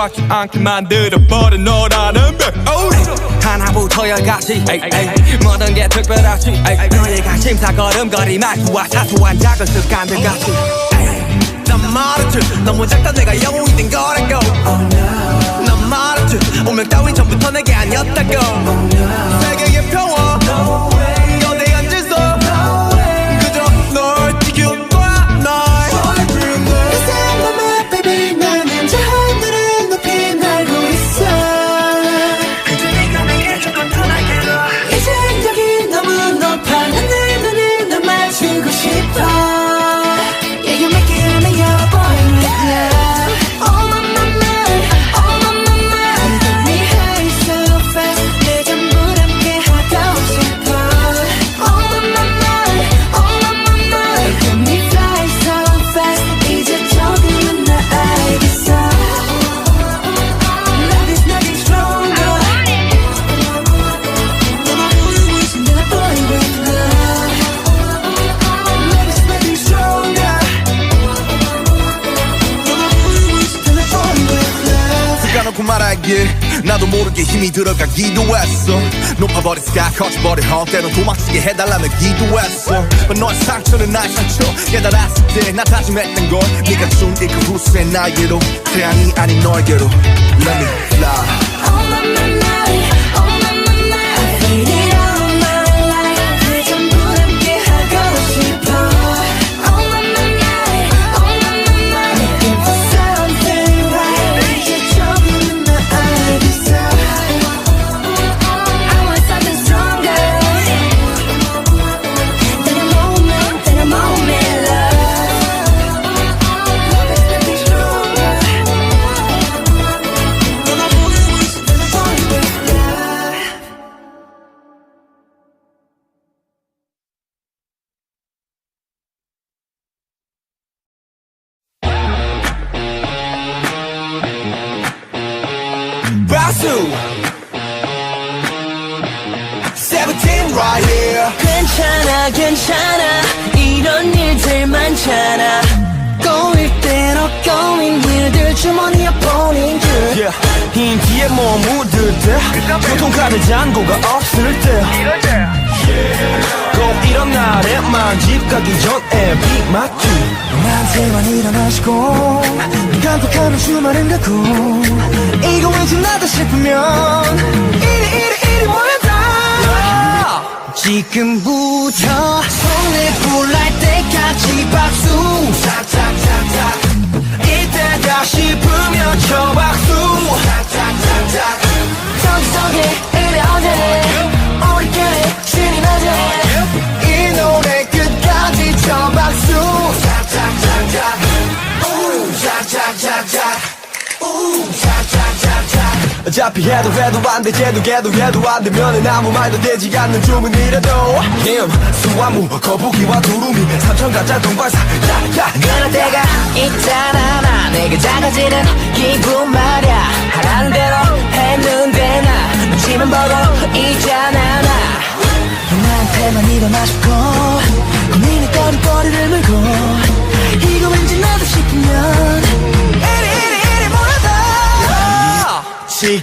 습관치 않게 만들어버린 너라는 백 하나부터 열까지. 모든 게 특별하지 에이. 너의 관심사 걸음걸이 말투와 사소한 작은 습관들 같이 난 말했지 너무 작다 내가 영웅이 된 거라고. 난 말했지 운명 따윈 전부터 내게 아니었다고. 세계 맞추 모르게 힘이 들어가 기도 했어. 높아버린 스카 커져버린 헛 때론 도망치게 해달라며 기도했어. But 너의 상처는 나의 상처. 깨달았을 때 나 다짐했던 걸. 네가 준이그 후수의 날개로 태양이 아닌 너에게로. Let me 많잖아. 꼬일 대로 일들 주머니에 보낸 줄. Yeah. 흰 뒤에 뭐 묻을 때? 교통 카드 잔고가 없을 때. 꼭 이런 날에만 집 가기 전에 비 맞지 나한테만 일어나시고 깜빡하는 주말은 가고 이거 왠지 나다 싶으면 이리 이리 이리 모여다 지금부터 저기 어차피 해도 해도 안돼 쟤도 걔도 해도 안 되면은 아무 말도 되지 않는 주문이라도. 힘 수화무 거북이와 두루미 삼천 가짜 동발사. 야야 그럴 때가 있잖아. 나 내게 작아지는 기분 말야. 하라는 대로 했는데 나 눈치만 보고 있잖아 나. 나한테만 일어나 싶고 고민의 거리거리를 물고 이거 왠지 나도 싶으면 몰아다 지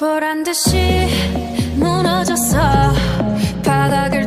보란 듯이 무너졌어. 바닥을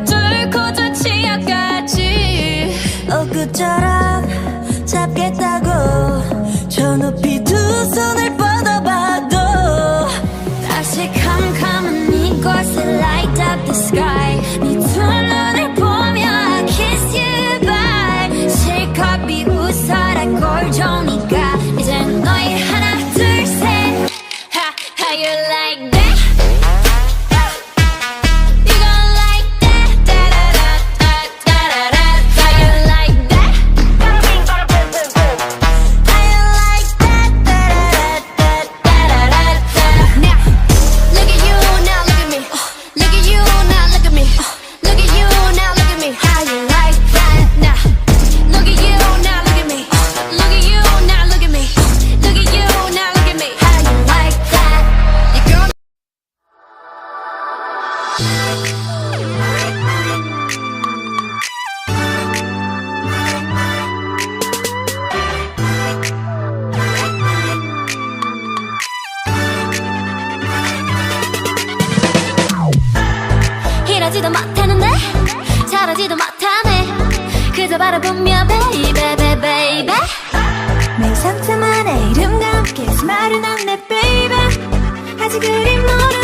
멀리서 바라보며 baby baby baby. 내 상처만의 이름과 함께 스마일은 안내 baby. 아직 그림 멀어